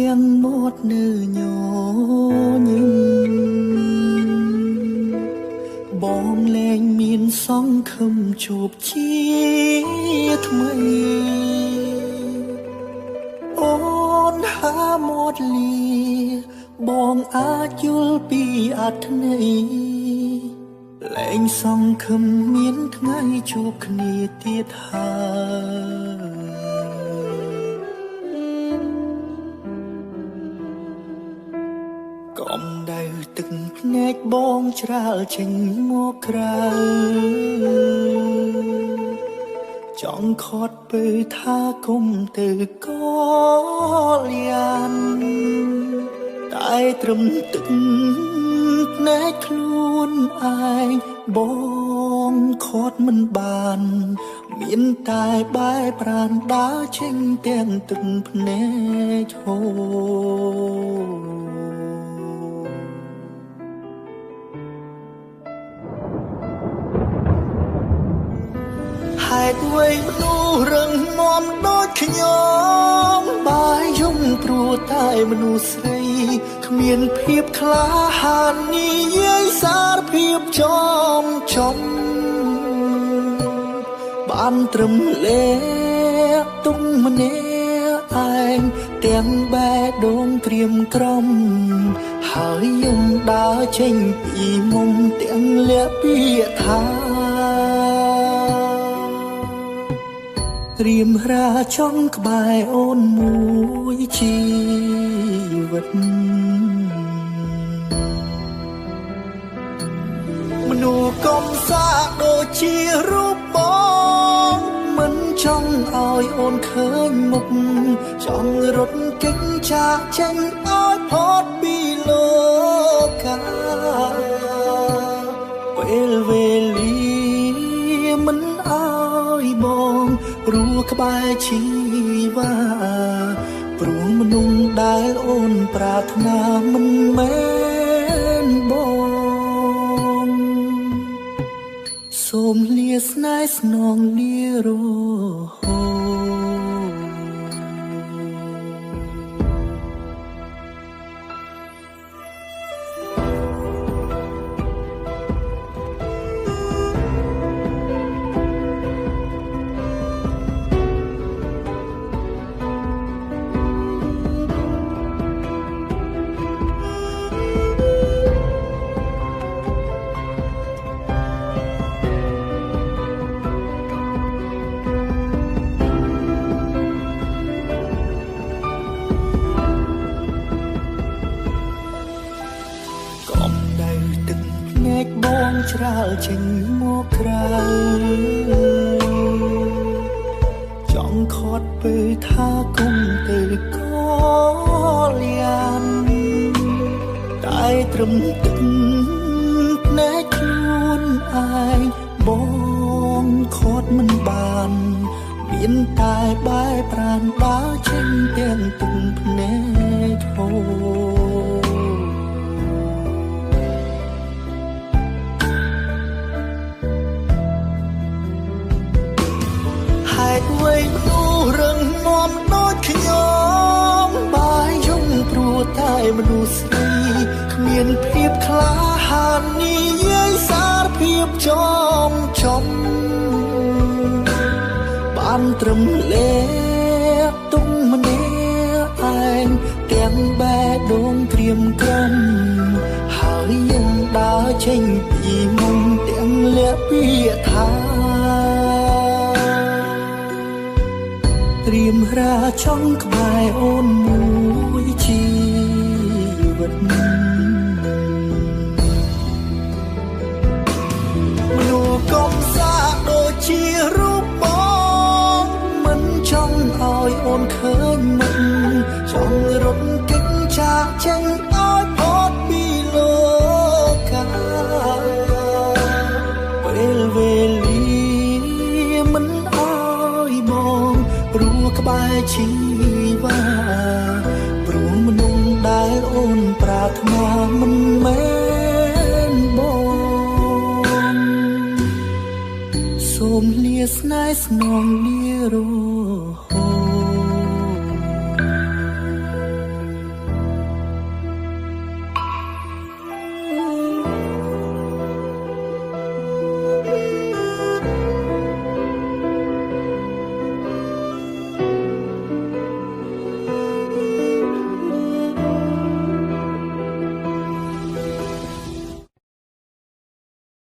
ទាំងមាត់នៅញញឹមបងលែងមានសង្ឃឹមជួបជាថ្មីអូនហាមាត់លី បងអាចយល់ពីអត្ថន័យលែងសង្ឃឹមមានថ្ងៃជួបគ្នាទៀតហើយ កំដៅទឹកភ្នែកបងច្រាលចេញមកក្រៅចង់ខត់ពើថាគុំទៅកលយានតែត្រឹមទឹកភ្នែកខ្លួនឯងបងខត់មិនបាន មានតែបែប្រានដើរចេញទាំងទឹកភ្នែកហូរ ហេតុអ្វីមនុស្សរឹងមាំដូចខ្ញុំបាយយំព្រោះតែមនុស្សស្រីគ្មានភាពក្លាហាននិយាយសារភាពចំចំបានត្រឹមលេទុំម្នាក់ឯងទាំងបែដូងក្រៀមក្រំហើយយំដើរចេញពីមុំទាំងលាក់ពាក្យថា រៀមរាចង់ក្បែរអូនមួយជីវិតមនុស្សកំសាដូចជារូបបងមិនចង់ឲ្យអូនឃើញមុខចង់រត់គេចចាកចេញឲ្យផុតពីលោកកាពេលវេ ក្បែរជីវ៉ាព្រោះមនុស្សដែលអូនប្រាថ្នាមិនមែនបងសូមលាស្នេហ៍ស្នងលារហូត ច្រាលចេញមកក្រៅចង់ខត់ពើថាគុំទៅកលយានតែត្រឹមទឹកភ្នែកខ្លួនឯងបងខត់មិនបាន មានតែបែប្រានដើរចេញទាំងទឹកភ្នែក ភាពចំចំបានត្រឹមលេទុំម្នាក់ឯងទាំងបែដូងក្រៀមក្រំហើយយំដើរចេញពីមុំទាំងលាក់ពាក្យថារៀមរាចង់ក្បែរអូនមួយ នឃើញមុខចង់រត់គេចចាកចេញឲ្យផុតពីលោកកាពេលវេលាមិនឲ្យបងព្រោះក្បែរជីវ៉ាព្រោះមនុស្សដែលអូនប្រាថ្នាមិនមែនបងសូមលាស្នេហ៍ស្នងលារហូត